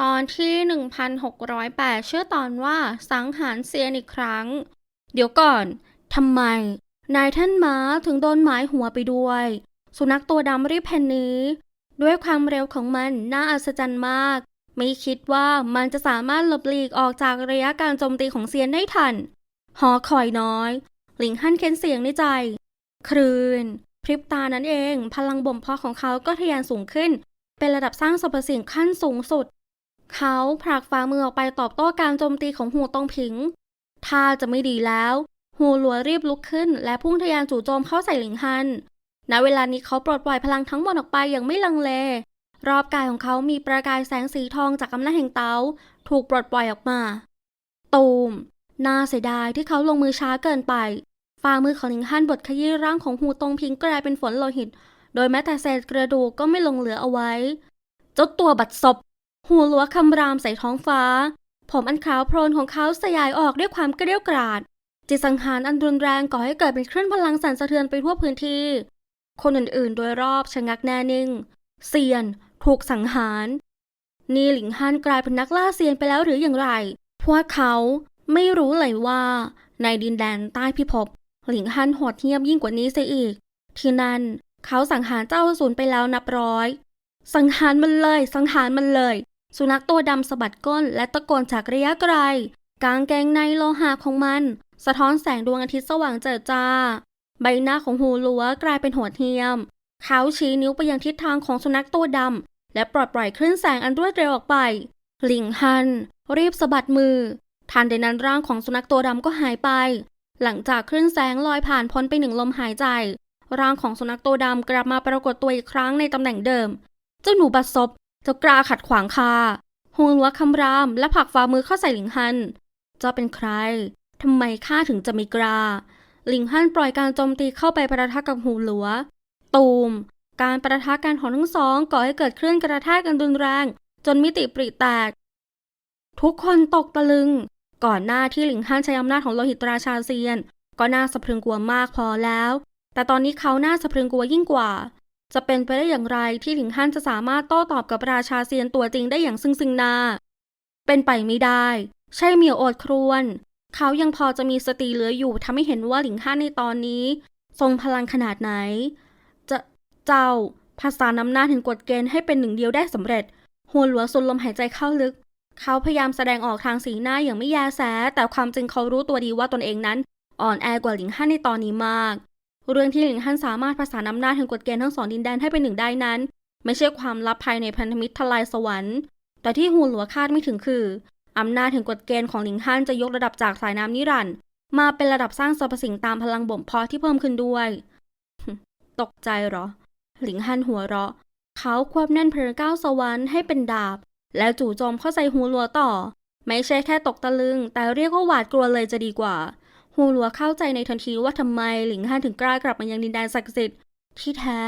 ตอนที่ 1608 ชื่อตอนว่าสังหารเซียนอีกครั้ง เดี๋ยวก่อนทำไม นายท่านม้าถึงโดนหมายหัวไปด้วย สุนัขตัวดำรีบแผ่นนี้ ด้วยความเร็วของมันน่าอัศจรรย์มาก ไม่คิดว่ามันจะสามารถหลบหลีกออกจากระยะการโจมตีของเซียนได้ทัน หอคอยน้อย หลิงฮั่นเค้นเสียงในใจ ครืน พริบตานั้นเอง พลังบ่มเพาะของเขาก็ทะยานสูงขึ้น เป็นระดับสร้างสรรพสิ่งขั้นสูงสุด เขาผลักฝ่ามือออกไปตอบโต้การโจมตีของหูตงผิงถ้าจะไม่ดีแล้ว หูหลัวรีบลุกขึ้น และพุ่งทะยานจู่โจมเข้าใส่หลิงฮัน ณ เวลานี้เขาปลดปล่อยพลังทั้งหมดออกไปอย่างไม่ลังเล รอบกายของเขามีประกายแสงสีทองจากอำนาจแห่งเตาถูกปลดปล่อยออกมา ตูม น่าเสียดายที่เขาลงมือช้าเกินไป ฝ่ามือของหลิงฮันบดขยี้ร่างของหูตงพิงกลายเป็นฝนโลหิต โดยแม้แต่เศษกระดูกก็ไม่ลงเหลือเอาไว้ เจ้าตัวบัดซบ หูหลัวคำรามใส่ท้องฟ้า ผมอันขาวโพลนของเขาสยายออกด้วยความเกรี้ยวกราด จิตสังหารอันรุนแรงก่อให้เกิดเป็นคลื่นพลังสั่นสะเทือนไปทั่วพื้นที่ คนอื่นๆ โดยรอบชะงักแน่นิ่ง เซียน ถูกสังหาร นี่หลิงฮันกลายเป็นนักล่าเซียนไปแล้วหรืออย่างไร พวกเขาไม่รู้เลยว่าในดินแดนใต้พิภพหลิงฮันโหดเหี้ยมยิ่งกว่านี้เสียอีก ที่นั่นเขาสังหารเจ้าอสูรไปแล้วนับร้อย สังหารมันเลย สังหารมันเลย สุนัขตัวดำสะบัดก้นและตะโกนจากระยะไกล กางเกงในโลหะของมัน สะท้อนแสงดวงอาทิตย์สว่างเจิดจ้า ใบหน้าของฮูลัวกลายเป็นโหดเหี้ยม เขาชี้นิ้วไปยังทิศทางของสุนัขตัวดำและปลดปล่อยคลื่นแสงอันรวดเร็วออกไป หลิงฮัน รีบสะบัดมือ ทันใดนั้นร่างของสุนัขตัวดำก็หายไป หลังจากคลื่นแสงลอยผ่านพ้นไปหนึ่งลมหายใจ ร่างของสุนัขตัวดำกลับมาปรากฏตัวอีกครั้งในตำแหน่งเดิม เจ้าหนูบัดซบ จ้ากล้าขัดขวางคาฮูลัวคำราม และผลักฝ่ามือเข้าใส่หลิงฮัน เจ้าเป็นใครทำไมข้าถึงจะไม่กล้าหลิงฮันปล่อยการโจมตีเข้าไปประทะกับหูหลัว ตูม การประทะกันของทั้งสองก่อให้เกิดคลื่นกระแทกกันรุนแรง จนมิติปริแตก ทุกคนตกตะลึง ก่อนหน้าที่หลิงฮันใช้อำนาจของโลหิตราชาเซียน ก็น่าสะพรึงกลัวมากพอแล้ว แต่ตอนนี้เขาน่าสะพรึงกลัวยิ่งกว่า จะเป็นไปได้อย่างไรที่หลิงฮั่นจะสามารถโต้ตอบกับราชาเซียนตัวจริงได้อย่างซึ่งซึ่งหน้า เป็นไปไม่ได้ ใช่เหมียวโอดครวน เขายังพอจะมีสติเหลืออยู่ทำให้เห็นว่าหลิงฮั่นในตอนนี้ ทรงพลังขนาดไหน จะเจ้าภาษานำหน้าถึงกฎเกณฑ์ให้เป็นหนึ่งเดียวได้สำเร็จหัวหลัวสุดลมหายใจเข้าลึก เขาพยายามแสดงออกทางสีหน้าอย่างไม่แยแส แต่ความจริงเขารู้ตัวดีว่าตนเองนั้น อ่อนแอกว่าหลิงฮั่นในตอนนี้มาก เรื่องที่หลิงฮั่นสามารถผสานอำนาจแห่งกฎเกณฑ์ทั้งสองดินแดนให้เป็นหนึ่งได้นั้น ไม่ใช่ความลับภายในพันธมิตรทลายสวรรค์ แต่ที่หูหลัวคาดไม่ถึงคืออำนาจแห่งกฎเกณฑ์ของหลิงฮั่นจะยกระดับจากสายน้ำนิรันดร์มาเป็นระดับสร้างสรรพสิ่งตามพลังบ่มเพาะที่เพิ่มขึ้นด้วย ตกใจเหรอ หลิงฮั่นหัวเราะ เขาควบแน่นเพลิงก้าวสวรรค์ให้เป็นดาบ แล้วจู่โจมเข้าใส่หูหลัวต่อ ไม่ใช่แค่ตกตะลึง แต่เรียกว่าหวาดกลัวเลยจะดีกว่า ฮูหลัวเข้าใจในทันทีว่าทำไมหลิงฮั่นถึงกล้ากลับมายังดินแดนศักดิ์สิทธิ์ที่แท้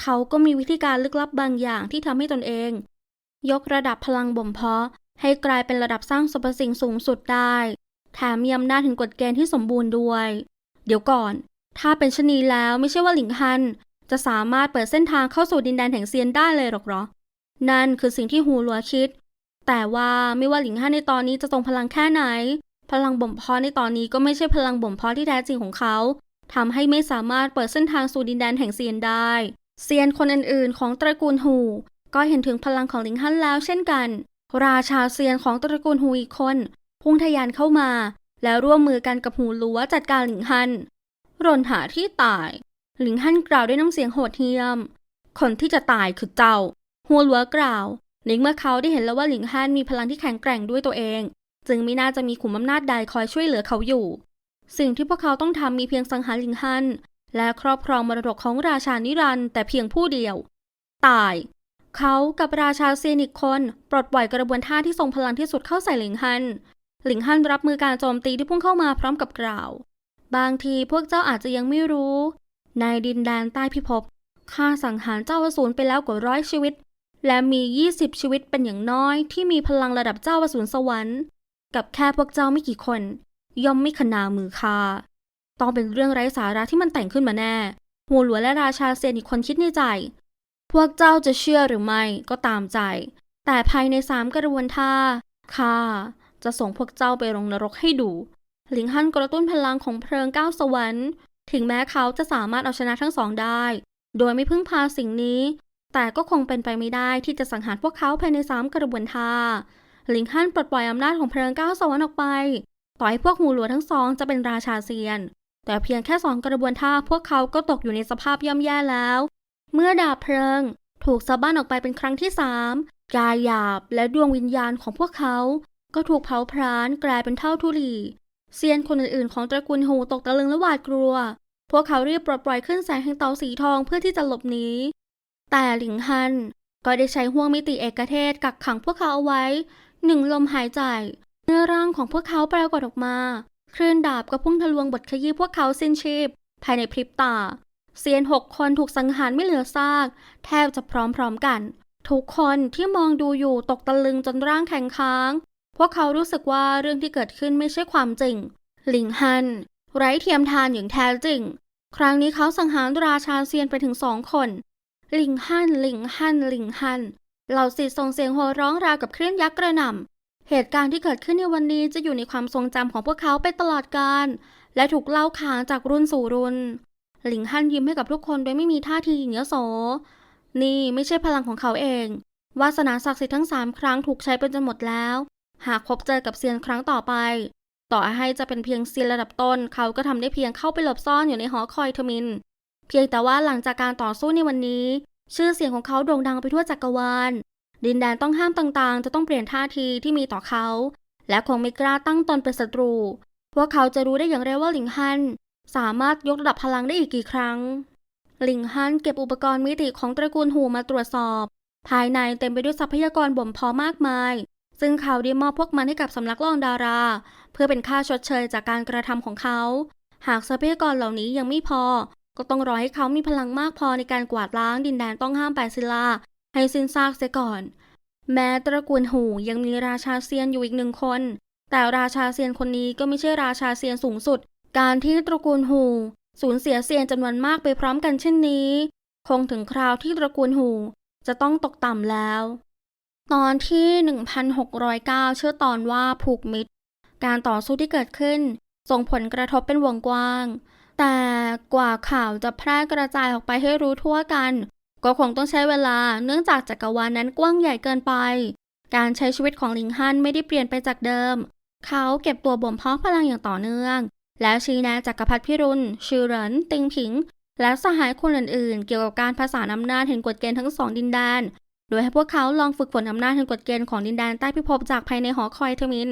เขาก็มีวิธีการลึกลับบางอย่างที่ทำให้ตนเอง ยกระดับพลังบ่มเพาะ ให้กลายเป็นระดับสร้างสรรพสิ่งสูงสุดได้ แถมมีอำนาจถึงกฎเกณฑ์ที่สมบูรณ์ด้วย เดี๋ยวก่อน ถ้าเป็นชนีแล้วไม่ใช่ว่าหลิงฮั่นจะสามารถเปิดเส้นทางเข้าสู่ดินแดนแห่งเซียนได้เลยหรอกหรอ นั่นคือสิ่งที่ฮูหลัวคิด แต่ว่าไม่ว่าหลิงฮั่นในตอนนี้จะทรงพลังแค่ไหน พลังบ่มเพาะในตอนนี้ก็ไม่ใช่พลังบ่มเพาะที่แท้จริงของเขาทำให้ไม่สามารถเปิดเส้นทางสู่ดินแดนแห่งเซียนได้เซียนคนอื่นๆ ของตระกูลฮูก็เห็นถึงพลังของหลิงฮั่นแล้วเช่นกัน ราชาเซียนของตระกูลฮูอีกคนพุ่งทะยานเข้ามา แล้วร่วมมือกันกับฮูลัวจัดการหลิงฮั่นรนหาที่ตาย หลิงฮั่นกล่าวด้วยน้ำเสียงโหดเหี้ยม คนที่จะตายคือเจ้าฮัวลัวกล่าวในเมื่อเขาได้เห็นแล้วว่าหลิงฮั่นมีพลังที่แข็งแกร่งด้วยตัวเอง จึงไม่น่าจะมีขุมอำนาจใดคอยช่วยเหลือเขาอยู่ สิ่งที่พวกเขาต้องทำมีเพียงสังหารหลิงฮั่นและครอบครองมรดกของราชานิรันด์แต่เพียงผู้เดียว ตาย เขากับราชาเซนอีกคนปลดปล่อยกระบวนท่าที่ทรงพลังที่สุดเข้าใส่หลิงฮั่นหลิงฮั่นรับมือการโจมตีที่พุ่งเข้ามาพร้อมกับกล่าว บางทีพวกเจ้าอาจจะยังไม่รู้ ในดินแดนใต้พิภพข้าสังหารเจ้าอสูรไปแล้วกว่าร้อยชีวิต และมี 20 ชีวิตเป็นอย่างน้อยที่มีพลังระดับเจ้าอสูรสวรรค์ กับแค่พวกเจ้าไม่กี่คน ย่อมไม่ขนามือคาต้องเป็นเรื่องไร้สาระที่มันแต่งขึ้นมาแน่หัวหลวงและราชาเซนอีกคนคิดในใจ พวกเจ้าจะเชื่อหรือไม่ก็ตามใจ แต่ภายในสามกระบวนท่าข้าจะส่งพวกเจ้าไปลงนรกให้ดู หลิงฮั่นกระตุ้นพลังของเพลิงก้าวสวรรค์ ถึงแม้เขาจะสามารถเอาชนะทั้งสองได้ โดยไม่พึ่งพาสิ่งนี้ แต่ก็คงเป็นไปไม่ได้ที่จะสังหารพวกเขาภายในสามกระบวนท่า ลิงฮั่นปลดปล่อยอำนาจของเพลิงก้าวสวรรค์ออกไป ต่อให้พวกหูหลัวทั้งสองจะเป็นราชาเซียน แต่เพียงแค่สองกระบวนท่าพวกเขาก็ตกอยู่ในสภาพย่ำแย่แล้ว เมื่อดาบเพลิง ถูกสะบั้นออกไปเป็นครั้งที่สามกายหยาบและดวงวิญญาณของพวกเขา ก็ถูกเผาพรานกลายเป็นเท่าทุลีเซียนคนอื่นๆของตระกูลหูตกตะลึงและหวาดกลัว พวกเขารีบปลดปล่อยขึ้นแสงแห่งเตาสีทองเพื่อที่จะหลบหนีแต่หลิงฮันก็ได้ใช้ห่วงมิติเอกเทศกักขังพวกเขาเอาไว้ หนึ่งลมหายใจเนื้อร่างของพวกเขาปรากฏออกมาคลื่นดาบก็พุ่งทะลวงบทขยี้พวกเขาสิ้นชีพ ภายในพริบตา เซียนหกคนถูกสังหารไม่เหลือซาก แทบจะพร้อมๆกัน ทุกคนที่มองดูอยู่ตกตะลึงจนร่างแข็งค้าง พวกเขารู้สึกว่าเรื่องที่เกิดขึ้นไม่ใช่ความจริง หลิงฮัน ไร้เทียมทานอย่างแท้จริง ครั้งนี้เขาสังหารราชาเซียนไปถึงสองคน หลิงฮันหลิงฮันหลิงฮัน เหล่าศิษย์ส่งเสียงโห่ร้องราวกับคลื่นยักษ์กระหน่ำเหตุการณ์ที่เกิดขึ้นในวันนี้จะอยู่ในความทรงจำของพวกเขาไปตลอดกาลและถูกเล่าขานจากรุ่นสู่รุ่น หลิงฮั่นยิ้มให้กับทุกคนโดยไม่มีท่าทีหยิ่งยโส นี่ไม่ใช่พลังของเขาเอง วาสนาศักดิ์สิทธิ์ทั้งสามครั้งถูกใช้ไปจนหมดแล้ว หากพบเจอกับเซียนครั้งต่อไป ต่อให้จะเป็นเพียงเซียนระดับต้น เขาก็ทำได้เพียงเข้าไปหลบซ่อนอยู่ในหอคอยทมิน เพียงแต่ว่าหลังจากการต่อสู้ในวันนี้ ชื่อเสียงของเขาโด่งดังไปทั่วจักรวาล ดินแดนต้องห้ามต่างๆ จะต้องเปลี่ยนท่าทีที่มีต่อเขา และคงไม่กล้าตั้งตนเป็นศัตรู พวกเขาจะรู้ได้อย่างไรว่าหลิงฮัน สามารถยกระดับพลังได้อีกกี่ครั้ง หลิงฮันเก็บอุปกรณ์มิติของตระกูลหูมาตรวจสอบ ภายในเต็มไปด้วยทรัพยากรบ่มเพาะมากมาย ซึ่งเขาได้มอบพวกมันให้กับสำนักล่องดารา เพื่อเป็นค่าชดเชยจากการกระทำของเขา หากทรัพยากรเหล่านี้ยังไม่พอ ก็ต้องรอให้เขามีพลังมากพอในการกวาดล้างดินแดนต้องห้ามแปดศิลา ให้สิ้นซากเสียก่อน แม้ตระกูลหูยังมีราชาเซียนอยู่อีกหนึ่งคน แต่ราชาเซียนคนนี้ก็ไม่ใช่ราชาเซียนสูงสุด การที่ตระกูลหูสูญเสียเซียนจำนวนมากไปพร้อมกันเช่นนี้ คงถึงคราวที่ตระกูลหูจะต้องตกต่ำแล้ว ตอนที่ 1609ชื่อตอนว่าผูกมิตร การต่อสู้ที่เกิดขึ้น ส่งผลกระทบเป็นวงกว้าง แต่กว่าข่าวจะแพร่กระจายออกไปให้รู้ทั่วกัน ก็คงต้องใช้เวลาเนื่องจากจักรวาลนั้นกว้างใหญ่เกินไป การใช้ชีวิตของลิงฮันไม่ได้เปลี่ยนไปจากเดิม เขาเก็บตัวบ่มเพาะพลังอย่างต่อเนื่อง แล้วชี้แนะจักรพรรดิพิรุณชือเหริน ติงผิง และสหายคนอื่นๆ เกี่ยวกับการผสาอำนาจแห่งกฎเกณฑ์ทั้งสองดินแดน โดยให้พวกเขาลองฝึกฝนอำนาจแห่งกฎเกณฑ์ของดินแดนใต้พิภพจากภายในหอคอยเทมิน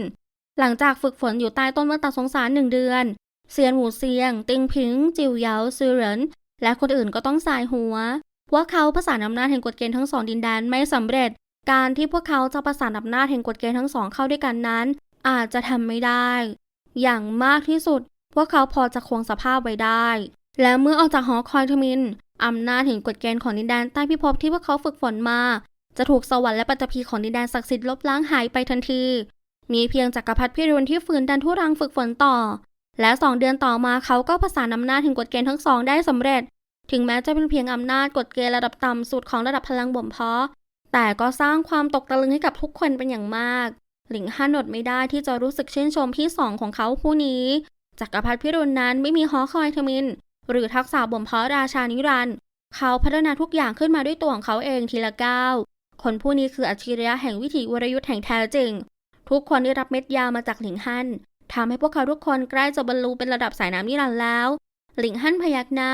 หลังจากฝึกฝนอยู่ใต้ต้นมะตาสงสารหนึ่งเดือน เซียนหูเซียง ติงผิง จิวเยาซือเหรินและคนอื่นก็ต้องสายหัวพวกเขาประสานอำนาจแห่งกฎเกณฑ์ทั้งสองดินแดนไม่สำเร็จ การที่พวกเขาจะประสานอำนาจแห่งกฎเกณฑ์ทั้งสองเข้าด้วยกันนั้น อาจจะทำไม่ได้ อย่างมากที่สุด พวกเขาพอจะคงสภาพไว้ได้ และเมื่อออกจากหอคอยทมินอำนาจแห่งกฎเกณฑ์ของดินแดนใต้พิภพที่พวกเขาฝึกฝนมา จะถูกสวรรค์และปัตตภีของดินแดนศักดิ์สิทธิ์ลบล้างหายไปทันทีมีเพียงจักรพรรดิพิรุณที่ฝืนดันทุรังฝึกฝนต่อ และสองเดือนต่อมาเขาก็ผสานอำนาจแห่งกฎเกณฑ์ทั้งสองได้สำเร็จ ถึงแม้จะเป็นเพียงอำนาจกฎเกณฑ์ระดับต่ำสุดของระดับพลังบ่มเพาะ แต่ก็สร้างความตกตะลึงให้กับทุกคนเป็นอย่างมาก หลิงฮั่นอดไม่ได้ที่จะรู้สึกชื่นชมพี่สองของเขาผู้นี้จักรพรรดิพิรุณนั้นไม่มีหอคอยทมิน หรือทักษะบ่มเพาะราชานิรันด์เขาพัฒนาทุกอย่างขึ้นมาด้วยตัวของเขาเองทีละก้าวคนผู้นี้คืออัจฉริยะแห่งวิถีวรยุทธ์แห่งแท้จริง ทุกคนได้รับเม็ดยามาจากหลิงฮั่น ทำให้พวกเขาทุกคนใกล้จะบรรลุเป็นระดับสายน้ำนิรันดร์แล้ว หลิงฮั่นพยักหน้า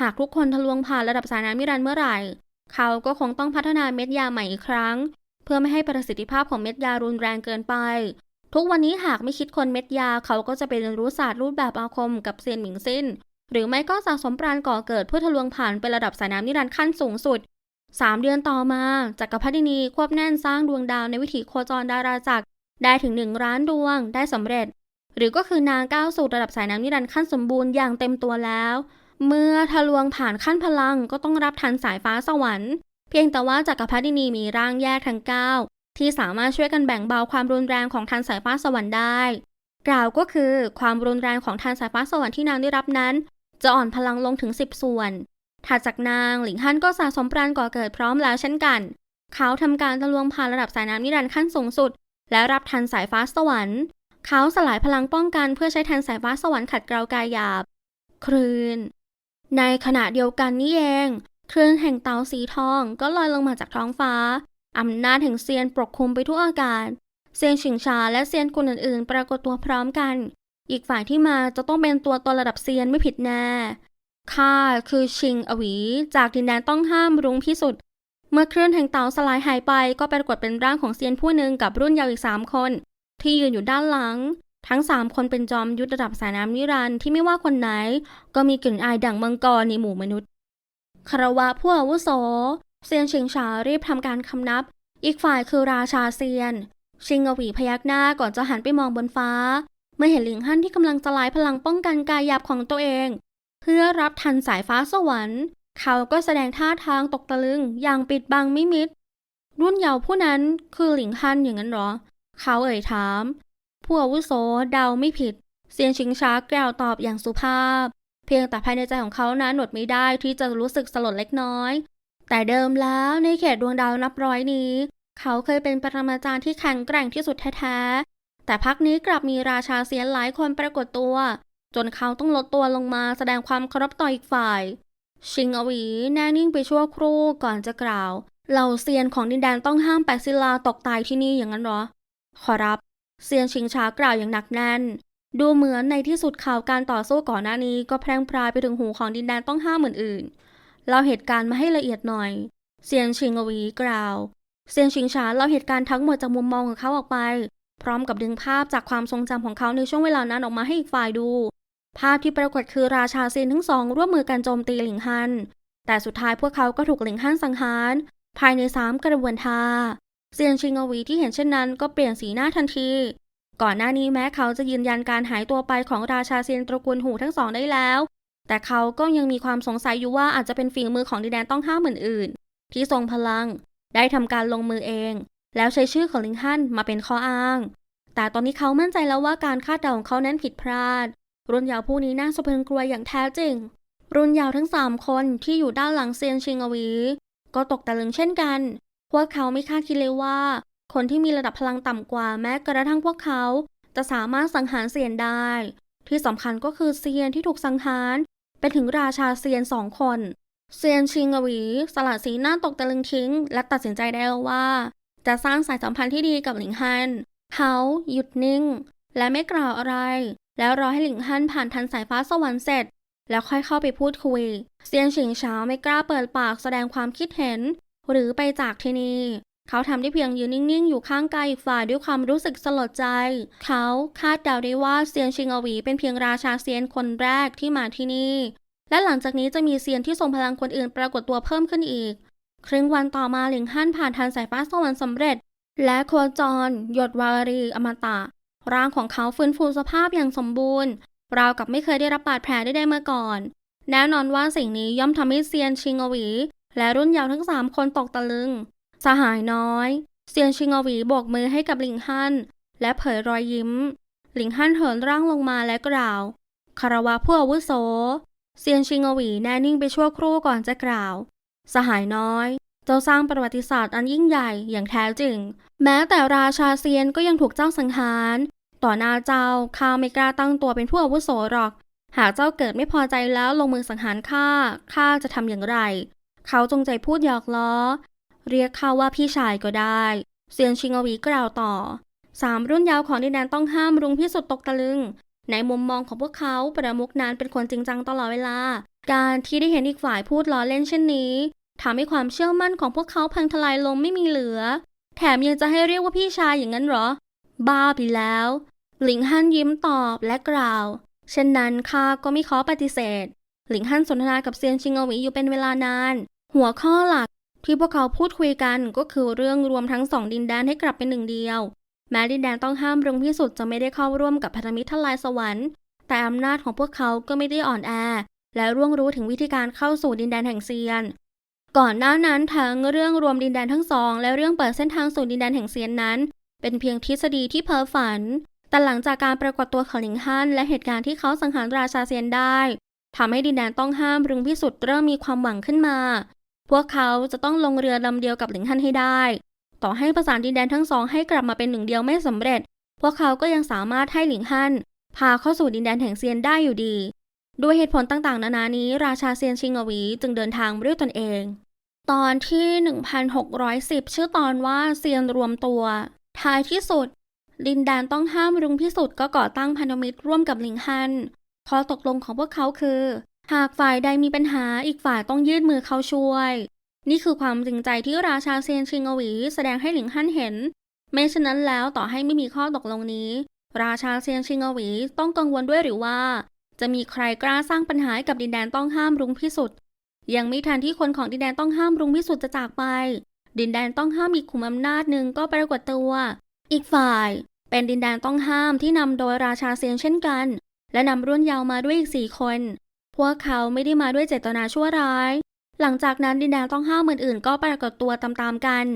หากทุกคนทะลวงผ่านระดับสายน้ำนิรันดร์เมื่อไหร่ เขาก็คงต้องพัฒนาเม็ดยาใหม่อีกครั้ง เพื่อไม่ให้ประสิทธิภาพของเม็ดยารุนแรงเกินไป ทุกวันนี้หากไม่คิดคนเม็ดยาเขาก็จะไปเรียนรู้ศาสตร์รูปแบบอาคมกับเซียนหมิงซินหรือไม่ก็สะสมปราณก่อเกิดเพื่อทะลวงผ่านเป็นระดับสายน้ำนิรันดร์ขั้นสูงสุดสามเดือนต่อมาจักรพรรดินีควบแน่นสร้างดวงดาวในวิถีโคจรดาราจักร ได้ถึงหนึ่งล้านดวงได้สำเร็จ หรือก็คือนางก้าวสู่ระดับสายน้ำนิรันดร์ขั้นสมบูรณ์อย่างเต็มตัวแล้ว เมื่อทะลวงผ่านขั้นพลังก็ต้องรับทันสายฟ้าสวรรค์ เพียงแต่ว่าจักรพรรดินีมีร่างแยกทั้งเก้าที่สามารถช่วยกันแบ่งเบาความรุนแรงของทันสายฟ้าสวรรค์ได้ กล่าวก็คือความรุนแรงของทันสายฟ้าสวรรค์ที่นางได้รับนั้น จะอ่อนพลังลงถึง 10 ส่วนถัดจากนางหลิงฮั่นก็สะสมปราณก่อเกิดพร้อมแล้วเช่นกัน เขาทำการทะลวงผ่านระดับสายน้ำนิรันดร์ขั้นสูงสุด และรับทันสายฟ้าสวรรค์ เขาสลายพลังป้องกันเพื่อใช้แทนสายฟ้าสวรรค์ขัดเกลากายหยาบ คลื่น ในขณะเดียวกันนี่เอง คลื่นแห่งเตาสีทองก็ลอยลงมาจากท้องฟ้า อำนาจแห่งเซียนปกคลุมไปทั่วอากาศ เซียนฉิงชาและเซียนคนอื่นๆ ปรากฏตัวพร้อมกัน อีกฝ่ายที่มาจะต้องเป็นตัวตนระดับเซียนไม่ผิดแน่ข้าคือชิงอวี จากดินแดนต้องห้ามรุ้งพิสุทธิ์ เมื่อเคลื่อนแห่งเตาสลายหายไปก็ปรากฏเป็นร่างของเซียนผู้หนึ่งกับรุ่นเยาว์อีกสามคน ที่ยืนอยู่ด้านหลัง ทั้งสามคนเป็นจอมยุทธระดับสายน้ำนิรันดร์ที่ไม่ว่าคนไหน ก็มีกลิ่นอายดั่งมังกรในหมู่มนุษย์คารวะผู้อาวุโสเซียนชิงชารีบทำการคำนับ อีกฝ่ายคือราชาเซียน ชิงอวีพยักหน้าก่อนจะหันไปมองบนฟ้า เมื่อเห็นหลิงฮั่นที่กำลังจะลายพลังป้องกันกายหยาบของตัวเอง เพื่อรับทันสายฟ้าสวรรค์ เขาก็แสดงท่าทางตกตะลึงอย่างปิดบังไม่มิด รุ่นเยาว์ผู้นั้นคือหลิงฮั่นอย่างนั้นหรอ เขาเอ่ยถาม ผู้อาวุโสเดาไม่ผิด เซียนชิงช้ากล่าวตอบอย่างสุภาพ เพียงแต่ภายในใจของเขานั้นดไม่ได้ที่จะรู้สึกสลดเล็กน้อย แต่เดิมแล้วในเขตดวงดาวนับร้อยนี้ เขาเคยเป็นปรมาจารย์ที่แข็งแกร่งที่สุดแท้ๆ แต่พักนี้กลับมีราชาเซียนหลายคนปรากฏตัว จนเขาต้องลดตัวลงมาแสดงความเคารพต่ออีกฝ่าย ชิงอวีแน่นิ่งไปชั่วครู่ก่อนจะกล่าว เหล่าเซียนของดินแดนต้องห้ามแปดศิลาตกตายที่นี่อย่างนั้นเหรอ ขอรับ เซียนชิงช้ากล่าวอย่างหนักแน่น ดูเหมือนในที่สุดข่าวการต่อสู้ก่อนหน้านี้ก็แพร่งพรายไปถึงหูของดินแดนต้องห้ามอื่นๆเล่าเหตุการณ์มาให้ละเอียดหน่อย เซียนชิงอวีกล่าว เซียนชิงช้าเล่าเหตุการณ์ทั้งหมดจากมุมมองของเขาออกไป พร้อมกับดึงภาพจากความทรงจำของเขาในช่วงเวลานั้นออกมาให้อีกฝ่ายดู ภาพที่ปรากฏคือราชาเซียนทั้งสองร่วมมือกันโจมตีหลิงฮัน แต่สุดท้ายพวกเขาก็ถูกหลิงฮันสังหาร ภายในสามกระบวนท่าเซียนชิงอวีที่เห็นเช่นนั้นก็เปลี่ยนสีหน้าทันที ก่อนหน้านี้แม้เขาจะยืนยันการหายตัวไปของราชาเซียนตระกูลหูทั้งสองได้แล้ว แต่เขาก็ยังมีความสงสัยอยู่ว่าอาจจะเป็นฝีมือของดินแดนต้องห้ามอื่นๆที่ทรงพลัง ได้ทำการลงมือเอง แล้วใช้ชื่อของลิงฮันมาเป็นข้ออ้าง แต่ตอนนี้เขามั่นใจแล้วว่าการคาดเดาของเขานั้นผิดพลาด รุ่นยาวผู้นี้น่าสะพรึงกลัวอย่างแท้จริง รุ่นยาวทั้งสามคนที่อยู่ด้านหลังเซียนชิงอวี ก็ตกตะลึงเช่นกัน พวกเขาไม่คาดคิดเลยว่า คนที่มีระดับพลังต่ำกว่าแม้กระทั่งพวกเขา จะสามารถสังหารเซียนได้ ที่สำคัญก็คือเซียนที่ถูกสังหารเป็นถึงราชาเซียนสองคนเซียนชิงอวีสละสีหน้าตกตะลึงทิ้ง และตัดสินใจได้แล้วว่า จะสร้างสายสัมพันธ์ที่ดีกับหลิงฮัน เขาหยุดนิ่ง และไม่กล่าวอะไร แล้วรอให้หลิงฮั่นผ่านทันสายฟ้าสวรรค์เสร็จ แล้วค่อยเข้าไปพูดคุย เซียนฉิงเฉาไม่กล้าเปิดปากแสดงความคิดเห็น หรือไปจากที่นี่เขาทำได้เพียงยืนนิ่งๆ อยู่ข้างกายอีกฝ่ายด้วยความรู้สึกสลดใจ เขาคาดเดาได้ว่าเซียนชิงอวีเป็นเพียงราชาเซียนคนแรกที่มาที่นี่ และหลังจากนี้จะมีเซียนที่ทรงพลังคนอื่นปรากฏตัวเพิ่มขึ้นอีก ครึ่งวันต่อมาหลิงฮั่นผ่านทันสายฟ้าสวรรค์สำเร็จ และโคจร หยดวารีอมตะ ร่างของเขาฟื้นฟูสภาพอย่างสมบูรณ์ ราวกับไม่เคยได้รับบาดแผลได้เมื่อก่อน แน่นอนว่าสิ่งนี้ย่อมทำให้เซียนชิงอวี และรุ่นเยาว์ทั้งสามคนตกตะลึง สหายน้อย เซียนชิงอวีโบกมือให้กับหลิงฮั่นและเผยรอยยิ้ม หลิงฮั่นเหินร่างลงมาและกล่าวคารวะผู้อาวุโส เซียนชิงอวีแน่นิ่งไปชั่วครู่ก่อนจะกล่าว สหายน้อยเจ้าสร้างประวัติศาสตร์อันยิ่งใหญ่อย่างแท้จริง แม้แต่ราชาเซียนก็ยังถูกเจ้าสังหาร ต่อหน้าเจ้าข้าไม่กล้าตั้งตัวเป็นผู้อาวุโสหรอก หากเจ้าเกิดไม่พอใจแล้วลงมือสังหารข้าข้าจะทำอย่างไร เขาจงใจพูดหยอกล้อ เรียกเขาว่าพี่ชายก็ได้เซียนชิงอวีกล่าวต่อสามรุ่นยาวของดินแดนต้องห้ามรุงพิสุทธิ์ตกตะลึง ในมุมมองของพวกเขาประมุกนั้นเป็นคนจริงจังตลอดเวลา การที่ได้เห็นอีกฝ่ายพูดล้อเล่นเช่นนี้ทำให้ความเชื่อมั่นของพวกเขาพังทลายลงไม่มีเหลือ แถมยังจะให้เรียกว่าพี่ชายอย่างนั้นหรอ บ้าไปแล้ว หลิงฮั่นยิ้มตอบและกล่าว เช่นนั้นข้าก็ไม่ขอปฏิเสธ หลิงฮั่นสนทนากับเซียนชิงอวีอยู่เป็นเวลานาน หัวข้อหลักที่พวกเขาพูดคุยกันก็คือเรื่องรวมทั้งสองดินแดนให้กลับเป็นหนึ่งเดียว แม้ดินแดนต้องห้ามรุงพิสุทธิ์จะไม่ได้เข้าร่วมกับพันธมิตรทลายสวรรค์ แต่อำนาจของพวกเขาก็ไม่ได้อ่อนแอ และร่วงรู้ถึงวิธีการเข้าสู่ดินแดนแห่งเซียน ก่อนหน้านั้นทั้งเรื่องรวมดินแดนทั้งสอง และเรื่องเปิดเส้นทางสู่ดินแดนแห่งเซียนนั้น เป็นเพียงทฤษฎีที่เพ้อฝัน แต่หลังจากการปรากฏตัวของหลิงฮั่นและเหตุการณ์ที่เขาสังหารราชาเซียนได้ทำให้ดินแดนต้องห้ามรุงพิสุทธิ์เริ่มมีความหวังขึ้นมา พวกเขาจะต้องลงเรือลำเดียวกับหลิงฮั่นให้ได้ ต่อให้ประสานดินแดนทั้งสองให้กลับมาเป็นหนึ่งเดียวไม่สำเร็จ พวกเขาก็ยังสามารถให้หลิงฮั่นพาเข้าสู่ดินแดนแห่งเซียนได้อยู่ดีด้วยเหตุผลต่างๆ นานานี้ ราชาเซียนชิงอวีจึงเดินทางด้วยตนเอง ตอนที่ 1610 ชื่อตอนว่าเซียนรวมตัว ท้ายที่สุดดินแดนต้องห้ามรุงพิสุทธิ์ก็ก่อตั้งพันธมิตรร่วมกับหลิงฮันข้อตกลงของพวกเขาคือ หากฝ่ายใดมีปัญหาอีกฝ่ายต้องยื่นมือเข้าช่วย นี่คือความจริงใจที่ราชาเซียนชิงอวีแสดงให้หลิงฮั่นเห็นไม่ฉะนั้นแล้วต่อให้ไม่มีข้อตกลงนี้ ราชาเซียนชิงอวีต้องกังวลด้วยหรือว่า จะมีใครกล้าสร้างปัญหาให้กับดินแดนต้องห้ามรุงพิสุทธิ์ยังไม่ทันที่คนของดินแดนต้องห้ามรุงพิสุทธิ์จะจากไป ดินแดนต้องห้ามอีกขุมอำนาจหนึ่งก็ปรากฏตัว อีกฝ่าย เป็นดินแดนต้องห้ามที่นำโดยราชาเซียนเช่นกัน และนำรุ่นเยาว์มาด้วยอีกสี่คน พวกเขาไม่ได้มาด้วยเจตนาชั่วร้าย หลังจากนั้นดินแดนต้องห้ามอื่นๆ ก็ปรากฏตัวตามๆกัน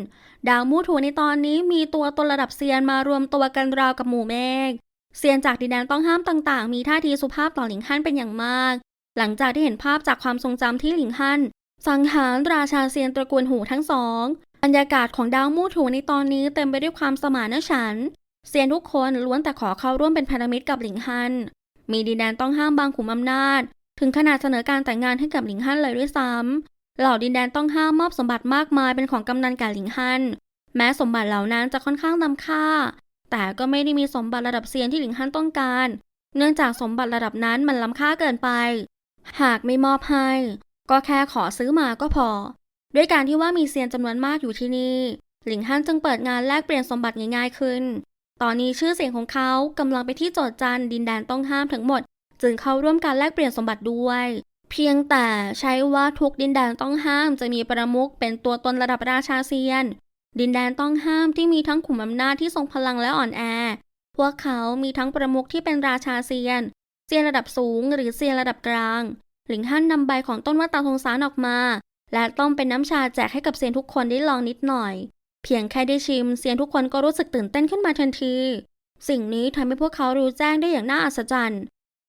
ดาวมูถูในตอนนี้มีตัวตนระดับเซียนมารวมตัวกันราวกับหมู่เมฆเซียนจากดินแดนต้องห้ามต่างๆ มีท่าทีสุภาพต่อหลิงฮั่นเป็นอย่างมาก หลังจากที่เห็นภาพจากความทรงจำที่หลิงฮั่นสังหารราชาเซียนตระกูลหูทั้งสอง บรรยากาศของดาวมูถูในตอนนี้เต็มไปด้วยความสมานฉันท์เซียนทุกคนล้วนแต่ขอเข้าร่วมเป็นพันธมิตรกับหลิงฮั่นมีดินแดนต้องห้ามบางขุมอำนาจ ถึงขนาดเสนอการแต่งงานให้กับหลิงฮั่นเลยด้วยซ้ำเหล่าดินแดนต้องห้ามมอบสมบัติมากมายเป็นของกำนันแก่หลิงฮั่นแม้สมบัติเหล่านั้นจะค่อนข้างล้ำค่า แต่ก็ไม่ได้มีสมบัติระดับเซียนที่หลิงฮั่นต้องการ เนื่องจากสมบัติระดับนั้นมันล้ำค่าเกินไป หากไม่มอบให้ ก็แค่ขอซื้อมาก็พอ ด้วยการที่ว่ามีเซียนจำนวนมากอยู่ที่นี่ หลิงฮั่นจึงเปิดงานแลกเปลี่ยนสมบัติง่ายๆขึ้น ตอนนี้ชื่อเสียงของเขากำลังไปที่โจทย์จันดินแดนต้องห้ามทั้งหมด จึงเข้าร่วมการแลกเปลี่ยนสมบัติด้วย เพียงแต่ใช้ว่าทุกดินแดนต้องห้ามจะมีประมุขเป็นตัวตนระดับราชาเซียน ดินแดนต้องห้ามที่มีทั้งขุมอำนาจที่ทรงพลังและอ่อนแอ พวกเขามีทั้งประมุขที่เป็นราชาเซียนเซียนระดับสูงหรือเซียนระดับกลาง หลิงฮั่นนำใบของต้นว่าตาทงสารออกมา และต้มเป็นน้ำชาแจกให้กับเซียนทุกคนได้ลองนิดหน่อย เพียงแค่ได้ชิมเซียนทุกคนก็รู้สึกตื่นเต้นขึ้นมาทันที สิ่งนี้ทำให้พวกเขารู้แจ้งได้อย่างน่าอัศจรรย์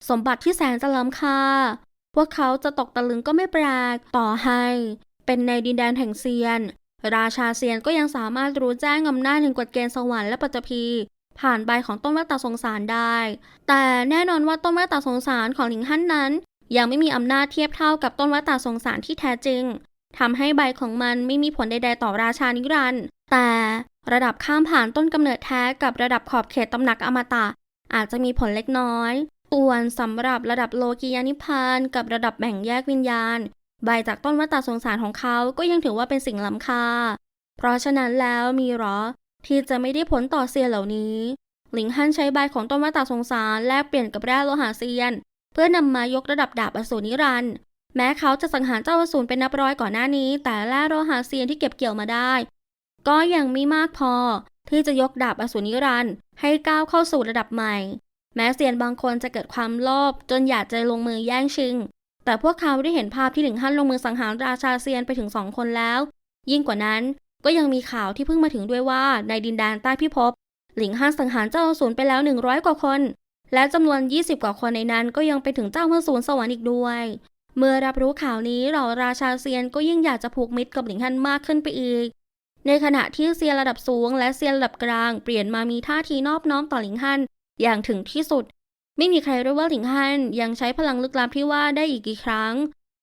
สมบัติที่แสนจะล้ำค่า พวกเขาจะตกตะลึงก็ไม่แปลกต่อให้ เป็นในดินแดนแห่งเซียน ราชาเซียนก็ยังสามารถรู้แจ้งอำนาจแห่งกฎเกณฑ์สวรรค์และปัจจพีผ่านใบของต้นเมตตาสงสารได้ แต่แน่นอนว่าต้นเมตตาสงสารของหลิงฮั่นนั้น ยังไม่มีอำนาจเทียบเท่ากับต้นวัตตาสงสารที่แท้จริง ทำให้ใบของมันไม่มีผลใดๆต่อราชานิรันด์แต่ระดับข้ามผ่านต้นกำเนิดแท้กับระดับขอบเขตตำหนักอมตะ อาจจะมีผลเล็กน้อยส่วนสำหรับระดับโลกียานิพานกับระดับแบ่งแยกวิญญาณ ใบจากต้นวัตตาสงสารของเขาก็ยังถือว่าเป็นสิ่งล้ำค่า เพราะฉะนั้นแล้วมีหรอ ที่จะไม่ได้ผลต่อเซียนเหล่านี้ หลิงฮั่นใช้ใบของต้นวัตตาสงสารแลกเปลี่ยนกับแร่โลหะเซียน เพื่อนำมายกระดับดาบอสูรนิรันด์ แม้เขาจะสังหารเจ้าอสูรเป็นนับร้อยก่อนหน้านี้ แต่แร่โลหะเซียนที่เก็บเกี่ยวมาได้ ก็ยังไม่มากพอ ที่จะยกดาบอสูรนิรันด์ให้ก้าวเข้าสู่ระดับใหม่ แม้เซียนบางคนจะเกิดความโลภจนอยากจะลงมือแย่งชิง แต่พวกเขาได้เห็นภาพที่หลิงฮั่นลงมือสังหารราชาเซียนไปถึงสองคนแล้ว ยิ่งกว่านั้นก็ยังมีข่าวที่เพิ่งมาถึงด้วยว่าในดินแดนใต้พิภพหลิงฮั่นสังหารเจ้าอสูรไปแล้ว 100 กว่าคน และจำนวน 20 กว่าคนในนั้นก็ยังไปถึงเจ้าพระสูรสวรรค์อีกด้วย เมื่อรับรู้ข่าวนี้เหล่าราชาเซียนก็ยิ่งอยากจะผูกมิตรกับหลิงฮั่นมากขึ้นไปอีก ในขณะที่เซียนระดับสูงและเซียนระดับกลางเปลี่ยนมามีท่าทีนอบน้อมต่อหลิงฮั่นอย่างถึงที่สุด ไม่มีใครรู้ว่าหลิงฮั่นยังใช้พลังลึกลับที่ว่าได้อีกกี่ครั้ง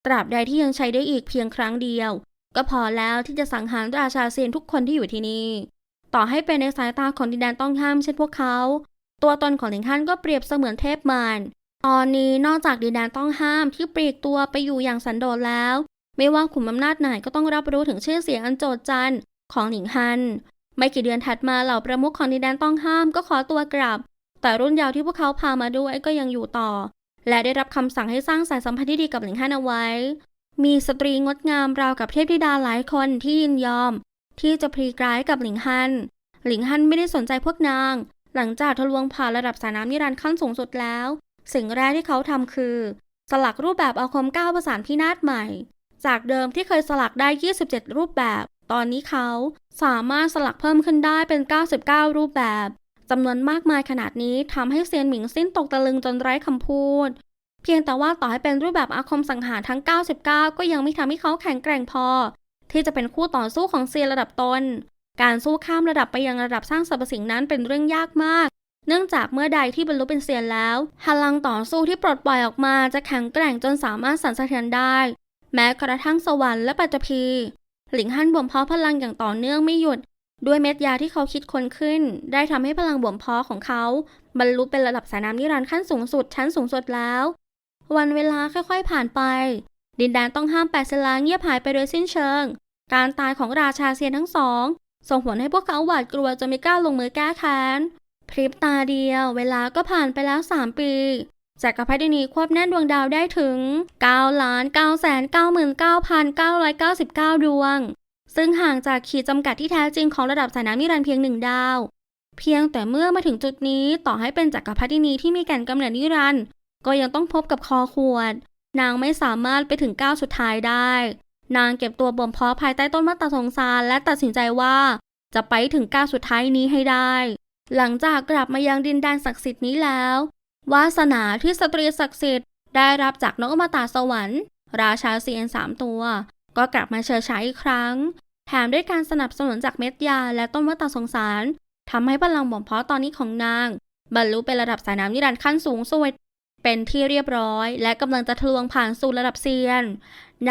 ตราบใดที่ยังใช้ได้อีกเพียงครั้งเดียว ก็พอแล้วที่จะสังหารราชาเซียนทุกคนที่อยู่ที่นี่ ต่อให้เป็นในสายตาของดินแดนต้องห้ามเช่นพวกเขา ตัวตนของหลิงฮั่นก็เปรียบเสมือนเทพมาร ตอนนี้นอกจากดินแดนต้องห้ามที่ปลีกตัวไปอยู่อย่างสันโดษแล้ว ไม่ว่าขุมอำนาจไหนก็ต้องรับรู้ถึงชื่อเสียงอันโจดจันของหลิงฮั่นไม่กี่เดือนถัดมาเหล่าประมุขของดินแดนต้องห้ามก็ขอตัวกลับ แต่รุ่นยาวที่พวกเขาพามาด้วยก็ยังอยู่ต่อ และได้รับคำสั่งให้สร้างสายสัมพันธ์ที่ดีกับหลิงฮั่นเอาไว้ มีสตรีงดงามราวกับเทพธิดาหลายคนที่ยินยอม ที่จะพลีกรายกับหลิงฮั่นหลิงฮั่นไม่ได้สนใจพวกนาง หลังจากทะลวงผ่านระดับสายน้ำนิรันดร์ขั้นสูงสุดแล้ว สิ่งแรกที่เขาทำคือ สลักรูปแบบอาคม 9 ประสานพินาศใหม่ จากเดิมที่เคยสลักได้ 27 รูปแบบ ตอนนี้เขาสามารถสลักเพิ่มขึ้นได้เป็น 99 รูปแบบจำนวนมากมายขนาดนี้ทำให้เซียนหมิงสิ้นตกตะลึงจนไร้คำพูด เพียงแต่ว่าต่อให้เป็นรูปแบบอาคมสังหารทั้ง 99 ก็ยังไม่ทำให้เขาแข็งแกร่งพอ ที่จะเป็นคู่ต่อสู้ของเซียนระดับตน การสู้ข้ามระดับไปยังระดับสร้างสรรพสิ่งนั้นเป็นเรื่องยากมาก เนื่องจากเมื่อใดที่บรรลุเป็นเซียนแล้วพลังต่อสู้ที่ปลดปล่อยออกมาจะแข็งแกร่งจนสามารถสั่นสะเทือนได้ แม้กระทั่งสวรรค์และปัจจพีหลิงฮั่นบ่มเพาะพลังอย่างต่อเนื่องไม่หยุด ด้วยเม็ดยาที่เขาคิดค้นขึ้น ได้ทำให้พลังบ่มเพาะของเขา บรรลุเป็นระดับสายน้ำนิรันดร์ขั้นสูงสุดชั้นสูงสุดแล้ว วันเวลาค่อยๆผ่านไป ดินแดนต้องห้ามแปดเซลาเงียบหายไปโดยสิ้นเชิง การตายของราชาเซียนทั้งสองส่งผลให้พวกเขาหวาดกลัวจนไม่กล้าลงมือแก้แค้น พริบตาเดียวเวลาก็ผ่านไปแล้ว 3 ปีจักรพรรดินีควบแน่นดวงดาวได้ถึง9ล้าน9แสน99,999 ดวง ซึ่งห่างจากขีดจำกัดที่แท้จริงของระดับสายน้ำนิรันดร์เพียงหนึ่งดาว เพียงแต่เมื่อมาถึงจุดนี้ต่อให้เป็นจักรพรรดินีที่มีแก่นกำเนิดนิรันดร์ก็ยังต้องพบกับคอขวด นางไม่สามารถไปถึงก้าวสุดท้ายได้ นางเก็บตัวบ่มเพาะภายใต้ต้นมะตาสงสารและตัดสินใจว่า จะไปถึงก้าวสุดท้ายนี้ให้ได้ หลังจากกลับมายังดินแดนศักดิ์สิทธิ์นี้แล้ว วาสนาที่สตรีศักดิ์สิทธิ์ได้รับจากนกอมตะสวรรค์ ราชาเซียนสามตัว ก็กลับมาเชิดฉายอีกครั้ง แถมด้วยการสนับสนุนจากเม็ดยาและต้นมะตาสงสารทำให้พลังบ่มเพาะตอนนี้ของนาง บรรลุเป็นระดับสายน้ำนิรันดร์ขั้นสูงสุดเป็นที่เรียบร้อย และกำลังจะทะลวงผ่านสู่ระดับเซียน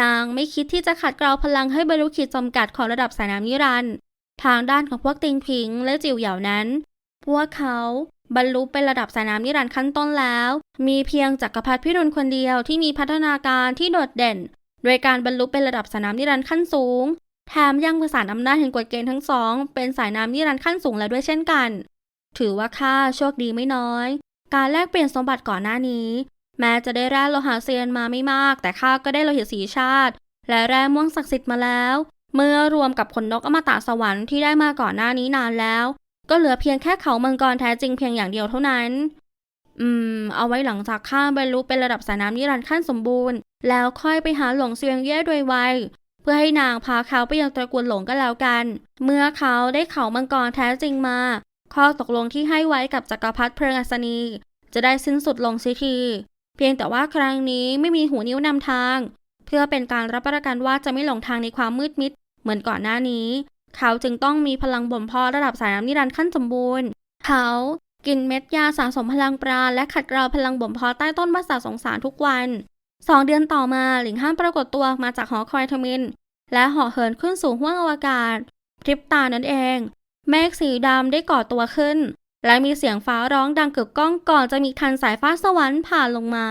นางไม่คิดที่จะขัดเกลาพลังให้บรรลุขีดจำกัดของระดับสายน้ำนิรันดร์ทางด้านของพวกติงผิงและจิวเหยานั้น พวกเขาบรรลุเป็นระดับสายน้ำนิรันดร์ขั้นต้นแล้ว มีเพียงจักรพรรดิพิรุณคนเดียวที่มีพัฒนาการที่โดดเด่น โดยการบรรลุเป็นระดับสายน้ำนิรันดร์ขั้นสูง แถมยังประสานอำนาจแห่งกฎเกณฑ์ทั้งสอง เป็นสายน้ำนิรันดร์ขั้นสูงแล้วด้วยเช่นกัน ถือว่าข้าโชคดีไม่น้อย การแลกเปลี่ยนสมบัติก่อนหน้านี้ แม้จะได้แร่โลหะเซียนมาไม่มาก แต่ข้าก็ได้โลหิตสีชาติ และแร่ม่วงศักดิ์สิทธิ์มาแล้ว เมื่อรวมกับขนนกอมตะสวรรค์ที่ได้มาก่อนหน้านี้นานแล้ว ก็เหลือเพียงแค่เขามังกรแท้จริงเพียงอย่างเดียวเท่านั้น อืม เอาไว้หลังจากข้าบรรลุเป็นระดับสายน้ำนิรันดร์ขั้นสมบูรณ์ แล้วค่อยไปหาหลงเซียงเย่โดยไวเพื่อให้นางพาเขาไปยังตระกูลหลงก็แล้วกัน เมื่อเขาได้เขามังกรแท้จริงมา ข้อตกลงที่ให้ไว้กับจักรพรรดิเพลิงอัศนี จะได้สิ้นสุดลงสิที เพียงแต่ว่าครั้งนี้ไม่มีหูนิ้วนำทาง เพื่อเป็นการรับประกันว่าจะไม่หลงทางในความมืดมิด เหมือนก่อนหน้านี้ เขาจึงต้องมีพลังบ่มเพาะระดับสายน้ำนิรันดร์ขั้นสมบูรณ์ เขากินเม็ดยาสะสมพลังปราณและขัดเกลาพลังบ่มเพาะใต้ต้นมะสาสงสารทุกวันสองเดือนต่อมาหลิงห้ามปรากฏตัวมาจากหอคอยทมิน และห่อเหินขึ้นสู่ห้วงอวกาศพริบตานั่นเอง เมฆสีดำได้ก่อตัวขึ้น และมีเสียงฟ้าร้องดังกึกก้องก่อนจะมีทันสายฟ้าสวรรค์ผ่านลงมา